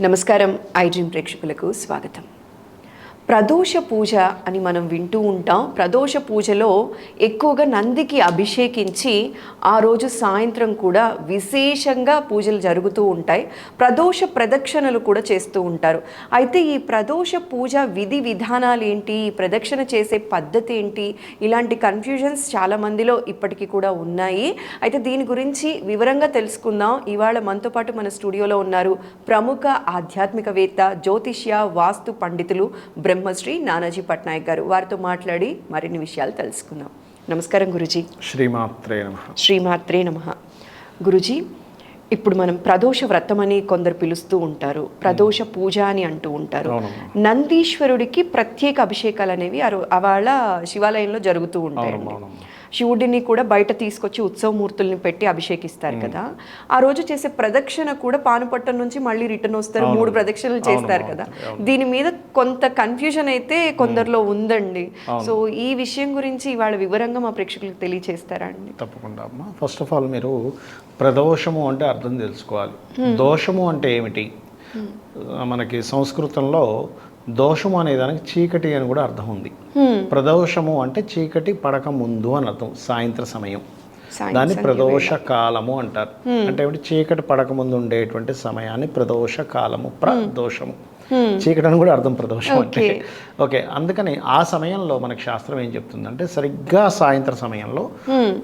నమస్కారం ఐడ్రీమ్ ప్రేక్షకులకు స్వాగతం. ప్రదోష పూజ అని మనం వింటూ ఉంటాం. ప్రదోష పూజలో ఎక్కువగా నందికి అభిషేకించి ఆ రోజు సాయంత్రం కూడా విశేషంగా పూజలు జరుగుతూ ఉంటాయి. ప్రదోష ప్రదక్షిణలు కూడా చేస్తూ ఉంటారు. అయితే ఈ ప్రదోష పూజ విధి విధానాలు ఏంటి? ఈ ప్రదక్షిణ చేసే పద్ధతి ఏంటి? ఇలాంటి కన్ఫ్యూజన్స్ చాలా మందిలో ఇప్పటికీ కూడా ఉన్నాయి. అయితే దీని గురించి వివరంగా తెలుసుకుందాం. ఇవాళ మనతో పాటు మన స్టూడియోలో ఉన్నారు ప్రముఖ ఆధ్యాత్మికవేత్త జ్యోతిష్య వాస్తు పండితులు బ్రహ్మ బ్రహ్మశ్రీ నానాజీ పట్నాయక్ గారు. వారితో మాట్లాడి మరిన్ని విషయాలు తెలుసుకుందాం. నమస్కారం గురుజీ. శ్రీమాత్రే నమ. శ్రీమాత్రే నమ. గురుజీ ఇప్పుడు మనం ప్రదోష వ్రతం అని కొందరు పిలుస్తూ ఉంటారు. ప్రదోష పూజ అని అంటూ ఉంటారు. నందీశ్వరుడికి ప్రత్యేక అభిషేకాలు అనేవి అవాళ శివాలయంలో జరుగుతూ ఉంటాయి. శివుడిని కూడా బయట తీసుకొచ్చి ఉత్సవమూర్తుల్ని పెట్టి అభిషేకిస్తారు కదా. ఆ రోజు చేసే ప్రదక్షిణ కూడా పానుపట్టం నుంచి మళ్ళీ రిటర్న్ వస్తారు. మూడు ప్రదక్షిణలు చేస్తారు కదా. దీని మీద కొంత కన్ఫ్యూజన్ అయితే కొందరిలో ఉందండి. సో ఈ విషయం గురించి ఇవాళ వివరంగా మా ప్రేక్షకులకు తెలియచేస్తారా అండి? తప్పకుండా అమ్మా. ఫస్ట్ ఆఫ్ ఆల్ మీరు ప్రదోషము అంటే అర్థం తెలుసుకోవాలి. దోషము అంటే ఏమిటి? మనకి సంస్కృతంలో దోషము అనే దానికి చీకటి అని కూడా అర్థం ఉంది. ప్రదోషము అంటే చీకటి పడక ముందు అని అర్థం. సాయంత్ర సమయం. దాన్ని ప్రదోష కాలము అంటారు. అంటే ఏమిటి? చీకటి పడక ముందు ఉండేటువంటి సమయాన్ని ప్రదోష కాలము ప్రదోషము. చీకటి అని కూడా అర్థం ప్రదోషం అంటే ఓకే అందుకని ఆ సమయంలో మనకి శాస్త్రం ఏం చెప్తుందంటే సరిగ్గా సాయంత్ర సమయంలో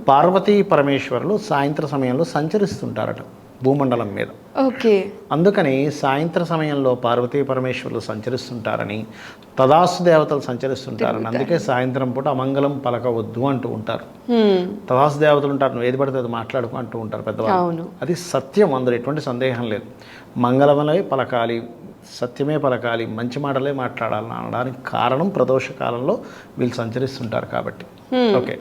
పార్వతీ పరమేశ్వరులు సాయంత్ర సమయంలో సంచరిస్తుంటారట భూమండలం మీద. ఓకే అందుకని సాయంత్ర సమయంలో పార్వతీ పరమేశ్వరులు సంచరిస్తుంటారని తదాసు దేవతలు సంచరిస్తుంటారని అందుకే సాయంత్రం పూట అమంగళం పలకవద్దు అంటూ ఉంటారు. తదాసు దేవతలు ఉంటారు నువ్వు ఏది పడితే అది మాట్లాడుకో అంటూ ఉంటారు పెద్దవాళ్ళు. అది సత్యం అందులో ఎటువంటి సందేహం లేదు. మంగళమలే పలకాలి సత్యమే పలకాలి మంచి మాటలే మాట్లాడాలని అనడానికి కారణం ప్రదోష కాలంలో వీళ్ళు సంచరిస్తుంటారు కాబట్టి. ఓకే.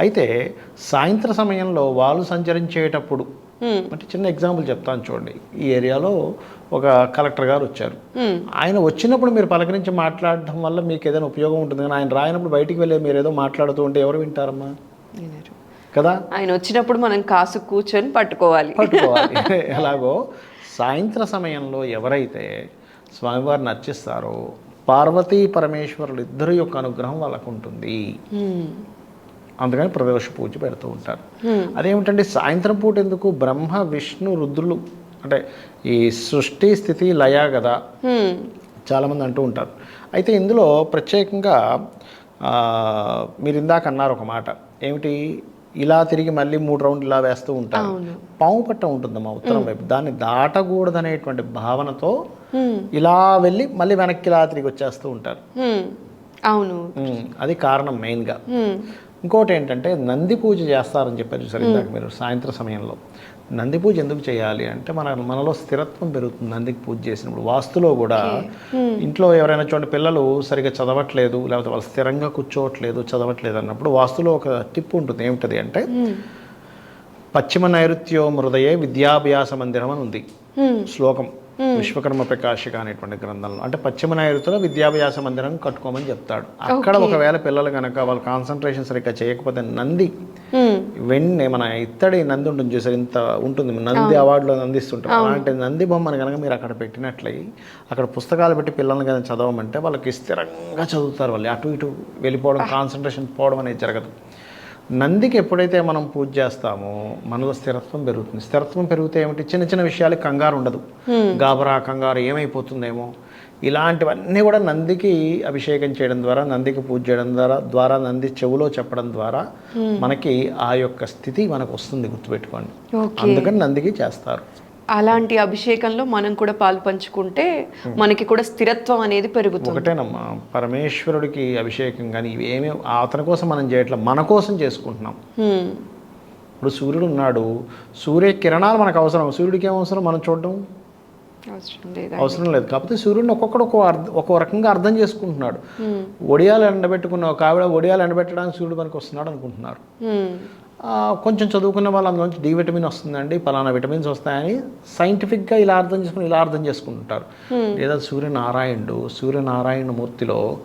అయితే సాయంత్ర సమయంలో వాళ్ళు సంచరించేటప్పుడు అంటే చిన్న ఎగ్జాంపుల్ చెప్తాను చూడండి. ఈ ఏరియాలో ఒక కలెక్టర్ గారు వచ్చారు. ఆయన వచ్చినప్పుడు మీరు పలకరించి మాట్లాడడం వల్ల మీకు ఏదైనా ఉపయోగం ఉంటుంది కానీ ఆయన రాయినప్పుడు బయటికి వెళ్ళి మీరు ఏదో మాట్లాడుతూ ఉంటే ఎవరు వింటారమ్మా. కదా? ఆయన వచ్చినప్పుడు మనం కాసు కూర్చొని పట్టుకోవాలి. పట్టుకోవాలి. ఎలాగో సాయంత్ర సమయంలో ఎవరైతే స్వామివారిని అర్చిస్తారో పార్వతీ పరమేశ్వరులు ఇద్దరు యొక్క అనుగ్రహం వాళ్ళకు ఉంటుంది. అందుకని ప్రదోష పూజ పెడుతూ ఉంటారు. అదేమిటంటే సాయంత్రం పూట ఎందుకు బ్రహ్మ విష్ణు రుద్రులు అంటే ఈ సృష్టి స్థితి లయ కదా. చాలామంది అంటూ ఉంటారు. అయితే ఇందులో ప్రత్యేకంగా మీరు ఇందాక అన్నారు ఒక మాట. ఏమిటి? ఇలా తిరిగి మళ్ళీ మూడు రౌండ్లు ఇలా వేస్తూ ఉంటారు. పాము పట్ట ఉంటుందమ్మా ఉత్తరం వైపు. దాన్ని దాటకూడదనేటువంటి భావనతో ఇలా వెళ్ళి మళ్ళీ వెనక్కి ఇలా తిరిగి వచ్చేస్తూ ఉంటారు. అవును. అది కారణం మెయిన్గా. ఇంకోటి ఏంటంటే నంది పూజ చేస్తారని చెప్పారు ఇందాక మీరు సాయంత్రం సమయంలో. నంది పూజ ఎందుకు చేయాలి అంటే మన మనలో స్థిరత్వం పెరుగుతుంది నందికి పూజ చేసినప్పుడు. వాస్తులో కూడా ఇంట్లో ఎవరైనా చూడండి పిల్లలు సరిగ్గా చదవట్లేదు లేకపోతే వాళ్ళు స్థిరంగా కూర్చోవట్లేదు చదవట్లేదు అన్నప్పుడు వాస్తులో ఒక టిప్ ఉంటుంది. ఏమిటది అంటే పశ్చిమ నైరుత్యో మృదయే విద్యాభ్యాస మందిరం అని ఉంది. శ్లోకం. విశ్వకర్మ ప్రకాశిక అనేటువంటి గ్రంథంలో. అంటే పశ్చిమ నైరుతిలో విద్యాభ్యాస మందిరం కట్టుకోమని చెప్తాడు. అక్కడ ఒకవేళ పిల్లలు కనుక వాళ్ళు కాన్సన్ట్రేషన్ సరిగ్గా చేయకపోతే నంది హ్మ్. వెన్నే మన ఇత్తడి నంది ఉంటుంది చూసారు ఇంత ఉంటుంది. నంది అవార్డులో అందిస్తుంటారు అలాంటి నంది బొమ్మను కనుక మీరు అక్కడ పెట్టినట్లయి అక్కడ పుస్తకాలు పెట్టి పిల్లల్ని కనుక చదవమంటే వాళ్ళకి స్థిరంగా చదువుతారు వాళ్ళు. అటు ఇటు వెళ్ళిపోవడం కాన్సన్ట్రేషన్ పోవడం అనేది జరగదు. నందికి ఎప్పుడైతే మనం పూజ చేస్తామో మనలో స్థిరత్వం పెరుగుతుంది. స్థిరత్వం పెరిగితే ఏమిటి? చిన్న చిన్న విషయాలకి కంగారు ఉండదు. గాబరా కంగారు ఏమైపోతుందేమో? ఇలాంటివన్నీ కూడా నందికి అభిషేకం చేయడం ద్వారా నందికి పూజ చేయడం ద్వారా ద్వారా నంది చెవులో చెప్పడం ద్వారా మనకి ఆ యొక్క స్థితి మనకు వస్తుంది గుర్తుపెట్టుకోండి. అందుకని నందికి చేస్తారు. అలాంటి అభిషేకంలో మనం కూడా పాలు పంచుకుంటే మనకి కూడా స్థిరత్వం అనేది పెరుగుతుంది. ఒకటేనమ్మా పరమేశ్వరుడికి అభిషేకం కానీ ఇవేమీ అతని కోసం మనం చేయట్లేదు మన కోసం చేసుకుంటున్నాం. ఇప్పుడు సూర్యుడు ఉన్నాడు సూర్య కిరణాలు మనకు అవసరం సూర్యుడికి ఏం అవసరం మనం చూడడం? అవసరం లేదా అవసరం లేదు. కాకపోతే సూర్యుడిని ఒక్కొక్కడు ఒక్కో అర్థం ఒక్కో రకంగా అర్థం చేసుకుంటున్నాడు. ఒడియాలు ఎండబెట్టుకున్న ఒక ఆవిడ ఒడియాలు ఎండబెట్టడానికి సూర్యుడు మనకు వస్తున్నాడు అనుకుంటున్నారు. కొంచెం చదువుకున్న వాళ్ళ నుంచి డి విటమిన్ వస్తుందండి పలానా విటమిన్స్ వస్తాయని సైంటిఫిక్గా ఇలా అర్థం చేసుకుని ఇలా అర్థం చేసుకుంటుంటారు. లేదా సూర్యనారాయణుడు సూర్యనారాయణ మూర్తిలో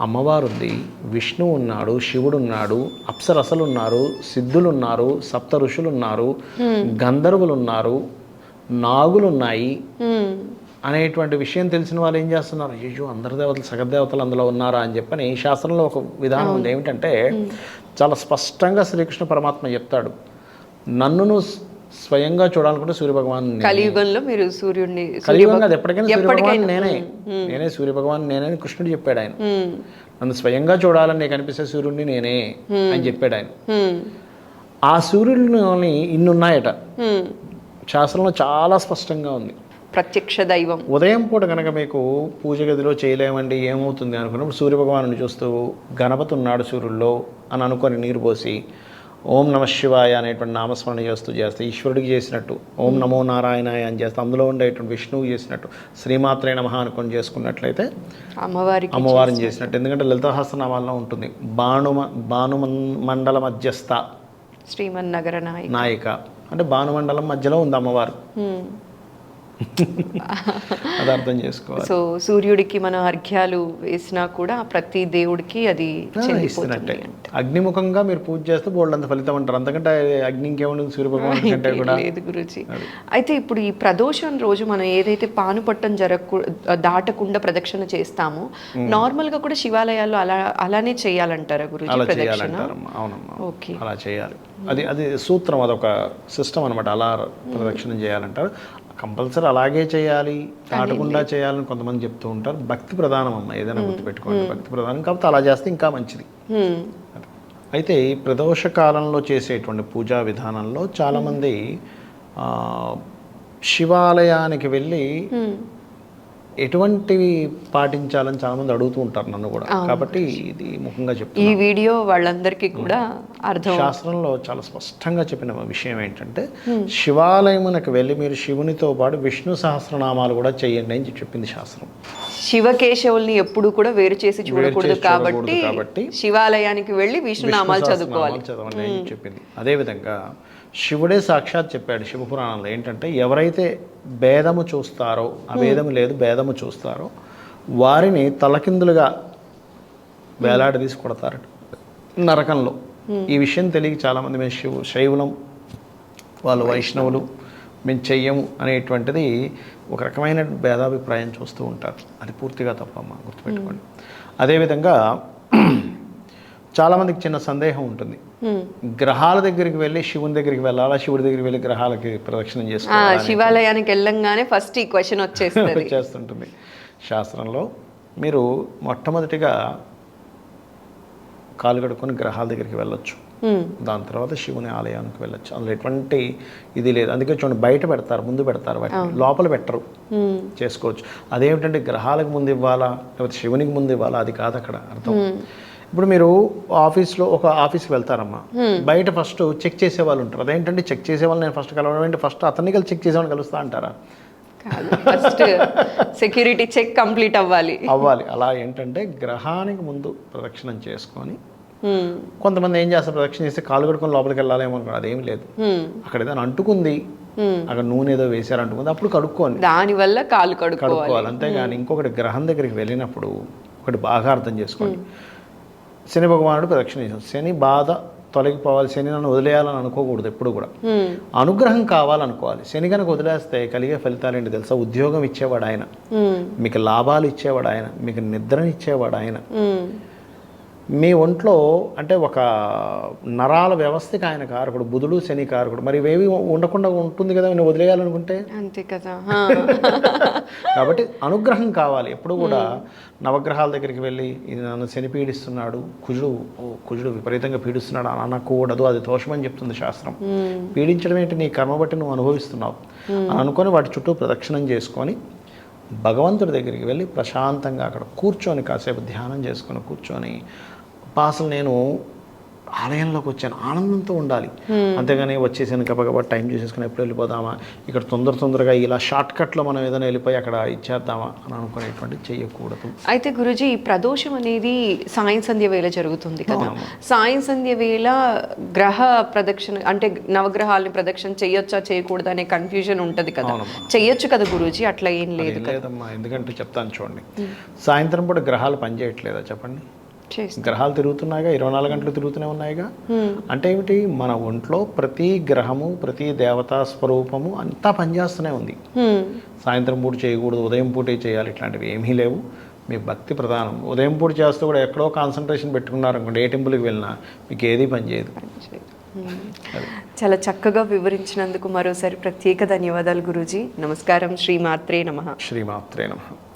అమ్మవారు ఉంది విష్ణువు ఉన్నాడు శివుడు ఉన్నాడు అప్సరసలు ఉన్నారు సిద్ధులు ఉన్నారు సప్త ఋషులు ఉన్నారు గంధర్వులు ఉన్నారు నాగులు ఉన్నాయి. అనేటువంటి విషయం తెలిసిన వాళ్ళు ఏం చేస్తున్నారు? అయ్యో అందరి దేవతలు సగదేవతలు అందులో ఉన్నారా అని చెప్పని శాస్త్రంలో ఒక విధానం ఉంది. ఏమిటంటే చాలా స్పష్టంగా శ్రీకృష్ణ పరమాత్మ చెప్తాడు. నన్ను నువ్వు స్వయంగా చూడాలనుకుంటే సూర్యభగవాన్ కలియుగంలో మీరు సూర్యుడిని కలియుగంగా అది ఎప్పటికైనా సూర్యభగవాన్ నేనే. నేనే సూర్యభగవాన్ నేనే అని కృష్ణుడు చెప్పాడు ఆయన. నన్ను స్వయంగా చూడాలని నీకు అనిపిస్తే సూర్యుడిని నేనే అని చెప్పాడు ఆయన. ఆ సూర్యుడిని ఇన్ని ఉన్నాయట హ్మ్. శాస్త్రంలో చాలా స్పష్టంగా ఉంది. ప్రత్యక్ష దైవం. ఉదయం పూట కనుక మీకు పూజ గదిలో చేయలేమండి ఏమవుతుంది అనుకున్నప్పుడు సూర్యభగవాను చూస్తూ గణపతి ఉన్నాడు సూర్యుల్లో అని అనుకొని నీరు పోసి ఓం నమ శివాయ అనేటువంటి నామస్మరణ చేస్తూ చేస్తే ఈశ్వరుడికి చేసినట్టు ఓం నమో నారాయణాయ అని చేస్తే అందులో ఉండేటువంటి విష్ణువు చేసినట్టు శ్రీమాత్రే నమః అనుకొని చేసుకున్నట్లయితే అమ్మవారికి అమ్మవారిని చేసినట్టు. ఎందుకంటే లలితహాసనామాల్లో ఉంటుంది భానుమ భాను మండల మధ్యస్థ శ్రీమన్నగర నాయక్. నాయిక. అంటే భానుమండలం మధ్యలో ఉంది అమ్మవారు. అది అర్థం చేసుకోవాలి. సో సూర్యుడికి మన అర్ఘ్యాలు వేసినా కూడా ప్రతి దేవుడికి అది ఇస్తున్నట్టే. అగ్నిముఖంగా మీరు పూజ చేస్తే బోల్డ్ అంత ఫలితం అంటారు. అంతకంటే అగ్ని ఇంకేముంటుంది సూర్యభగవాన్ కంటే కూడా. లేదు గురుజీ. అయితే ఇప్పుడు ఈ ప్రదోషం రోజు మనం ఏదైతే పానుపట్టం జరగకు దాటకుండా ప్రదక్షిణ చేస్తామో నార్మల్గా కూడా శివాలయాల్లో అలా అలానే చేయాలంటారా గురుజీ అలా ప్రదక్షిణ? చేయాలంటారమ్మా అవునమ్మా. ఓకే. అలా చేయాలి. అది అది సూత్రం అదొక సిస్టమ్ అనమాట అలా ప్రదక్షిణం చేయాలంటారు. కంపల్సరీ అలాగే చేయాలి దాటకుండా చేయాలని కొంతమంది చెప్తూ ఉంటారు. భక్తి ప్రధానం అమ్మ ఏదైనా గుర్తుపెట్టుకోండి. భక్తి ప్రధానం. కాబట్టి అలా చేస్తే ఇంకా మంచిది. అయితే ఈ ప్రదోష కాలంలో చేసేటువంటి పూజా విధానంలో చాలామంది శివాలయానికి వెళ్ళి. ఎటువంటివి పాటించాలని చాలామంది అడుగుతూ ఉంటారు నన్ను కూడా. కాబట్టి ఇది ముఖంగా చెప్తాను ఈ వీడియో వాళ్ళందరికీ కూడా అర్థం శాస్త్రంలో చాలా స్పష్టంగా చెప్పిన విషయం ఏంటంటే శివాలయమునకు వెళ్ళి మీరు శివునితో పాటు విష్ణు సహస్రనామాలు కూడా చేయండి అని చెప్పింది శాస్త్రం. శివకేశవుల్ని ఎప్పుడు కూడా వేరు చేసి చూడకూడదు కాబట్టి శివాలయానికి వెళ్ళి విష్ణునామాలు చదువుకోవాలి. చదవండి అని చెప్పింది. అదేవిధంగా శివుడే సాక్షాత్ చెప్పాడు శివపురాణంలో ఏంటంటే ఎవరైతే భేదము చూస్తారో అభేదము లేదు భేదము చూస్తారో వారిని తలకిందులుగా వేలాడదీసి కొడతారట. నరకంలో. ఈ విషయం తెలియక చాలామంది మేము శివు శైవులం వాళ్ళు వైష్ణవులు మేము చెయ్యము అనేటువంటిది ఒక రకమైన భేదాభిప్రాయం చూస్తూ ఉంటారు. అది పూర్తిగా తప్పమ్మా గుర్తుపెట్టుకోండి. అదేవిధంగా చాలామందికి చిన్న సందేహం ఉంటుంది. గ్రహాల దగ్గరికి వెళ్ళి శివుని దగ్గరికి వెళ్ళాలా? శివుడి దగ్గరికి వెళ్ళి గ్రహాలకి ప్రదక్షిణం చేసుకోవాలి శివాలయానికి వెళ్ళంగానే ఫస్ట్ ఈ క్వశ్చన్ వచ్చేస్తుంది. చేస్తుంటుంది శాస్త్రంలో మీరు మొట్టమొదటిగా కాలు కడుక్కొని గ్రహాల దగ్గరికి వెళ్ళొచ్చు. దాని తర్వాత శివుని ఆలయానికి వెళ్ళొచ్చు. అందులో ఎటువంటి ఇది లేదు. అందుకే చూడండి బయట పెడతారు ముందు పెడతారు వాటిని లోపల పెట్టరు. చేసుకోవచ్చు. అదేమిటంటే గ్రహాలకు ముందు ఇవ్వాలా? లేకపోతే శివునికి ముందు ఇవ్వాలా? అది కాదు అక్కడ అర్థం. ఇప్పుడు మీరు ఆఫీస్లో ఒక ఆఫీస్కి వెళ్తారమ్మా. బయట ఫస్ట్ చెక్ చేసే వాళ్ళు ఉంటారు. అదేంటంటే చెక్ చేసే వాళ్ళు నేను ఫస్ట్ కలవడం ఏంటి? ఫస్ట్ అతన్ని కలిసి చెక్ చేసేవాళ్ళని కలుస్తా అంటారా? ఫస్ట్ సెక్యూరిటీ చెక్ కంప్లీట్ అవ్వాలి. అవ్వాలి. అలా ఏంటంటే గ్రహానికి ముందు ప్రదక్షిణం చేసుకొని. కొంతమంది ఏం చేస్తారు? ప్రదక్షిణ చేస్తే కాలు కడుకొని లోపలికి వెళ్ళాలేమో అనుకో అదేం లేదు. అక్కడ ఏదైనా అంటుకుంది. అక్కడ నూనె ఏదో వేసారు అంటుకుంది అప్పుడు కడుక్కోండి. దాని వల్ల కాలు కడుక్కోవాలి. అంతేగాని ఇంకొకటి గ్రహం దగ్గరికి వెళ్ళినప్పుడు ఒకటి బాగా అర్థం చేసుకోండి. శని భగవానుడు ప్రదక్షిణ చేశాడు శని బాధ తొలగిపోవాలి. శని నన్ను వదిలేయాలని అనుకోకూడదు ఎప్పుడు కూడా. అనుగ్రహం కావాలనుకోవాలి. శని కనుక వదిలేస్తే కలిగే ఫలితాలు ఏంటి తెలుసా? ఉద్యోగం ఇచ్చేవాడు ఆయన. మీకు లాభాలు ఇచ్చేవాడు ఆయన. మీకు నిద్రని ఇచ్చేవాడు ఆయన. మీ ఒంట్లో అంటే ఒక నరాల వ్యవస్థకి ఆయన కారకుడు బుధుడు శని కారకుడు. మరి ఇవేవి ఉండకుండా ఉంటుంది కదా నేను వదిలేయాలనుకుంటే? అంతే కదా. కాబట్టి అనుగ్రహం కావాలి. ఎప్పుడు కూడా నవగ్రహాల దగ్గరికి వెళ్ళి ఇది నన్ను శని పీడిస్తున్నాడు కుజుడు కుజుడు విపరీతంగా పీడిస్తున్నాడు అని అనకూడదు అది దోషమని చెప్తుంది శాస్త్రం. పీడించడం ఏంటి? నీ కర్మ బట్టి నువ్వు అనుభవిస్తున్నావు. అని అనుకొని వాటి చుట్టూ ప్రదక్షిణం చేసుకొని భగవంతుడి దగ్గరికి వెళ్ళి ప్రశాంతంగా అక్కడ కూర్చొని కాసేపు ధ్యానం చేసుకుని కూర్చొని "అబ్బా, అసలు నేను ఆలయంలోకి వచ్చాను. ఆనందంతో ఉండాలి. అంతేగాని వచ్చేసాను గబగబా టైం చేసేసుకుని ఎప్పుడు వెళ్ళిపోదామా? ఇక్కడ తొందర తొందరగా ఇలా షార్ట్ కట్లో మనం ఏదైనా వెళ్ళిపోయి అక్కడ ఇచ్చేద్దామా అని అనుకునేటువంటి చెయ్యకూడదు అయితే గురుజీ ఈ ప్రదోషం అనేది సాయం సంధ్య వేళ జరుగుతుంది కదా. సాయం సంధ్య వేళ గ్రహ ప్రదక్షిణ అంటే నవగ్రహాలని ప్రదక్షిణ చేయొచ్చా చేయకూడదు అనే కన్ఫ్యూజన్ ఉంటది కదా. చెయ్యొచ్చు కదా గురూజీ? అట్లా ఏం లేదు లేదమ్మా. ఎందుకంటే చెప్తాను చూడండి. సాయంత్రం పూట గ్రహాలు పనిచేయట్లేదా చెప్పండి? గ్రహాలు తిరుగుతున్నాయిగా ఇరవై నాలుగు గంటలు తిరుగుతూనే ఉన్నాయిగా. అంటే ఏమిటి? మన ఒంట్లో ప్రతి గ్రహము ప్రతి దేవతా స్వరూపము అంతా పనిచేస్తూనే ఉంది. సాయంత్రం పూట చేయకూడదు ఉదయం పూటే చేయాలి ఇట్లాంటివి ఏమీ లేవు. మీ భక్తి ప్రధానం. ఉదయం పూట చేస్తూ కూడా ఎక్కడో కాన్సన్ట్రేషన్ పెట్టుకున్నారనుకోండి ఏ టెంపుల్కి వెళ్ళినా మీకు ఏది పనిచేయదు. చాలా చక్కగా వివరించినందుకు మరోసారి ప్రత్యేక ధన్యవాదాలు గురూజీ. నమస్కారం. శ్రీమాత్రే నమః. శ్రీమాత్రే నమః.